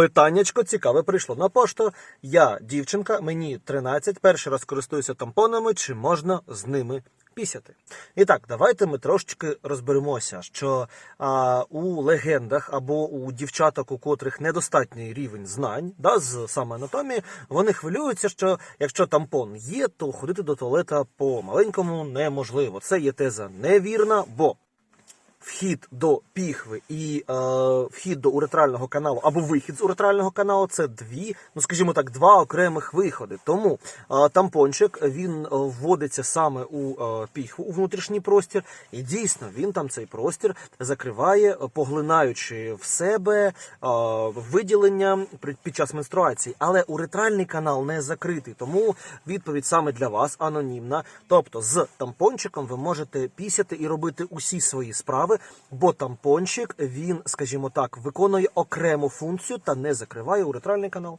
Питаннячко цікаве прийшло на пошту. Я дівчинка, мені 13, перший раз користуюся тампонами, чи можна з ними пісяти? І так, давайте ми трошечки розберемося, що а, у легендах або у дівчаток, у котрих недостатній рівень знань, да, з саме анатомії, вони хвилюються, що якщо тампон є, то ходити до туалета по маленькому неможливо. Це є теза невірна, бо вхід до піхви і е, вхід до уретрального каналу або вихід з уретрального каналу це дві, ну скажімо так, два окремих виходи. Тому е, тампончик він е, вводиться саме у е, піхву у внутрішній простір, і дійсно він там цей простір закриває, е, поглинаючи в себе е, виділення під час менструації. Але уретральний канал не закритий, тому відповідь саме для вас анонімна. Тобто з тампончиком ви можете пісяти і робити усі свої справи, бо тампончик він, скажімо так, виконує окрему функцію та не закриває уретральний канал.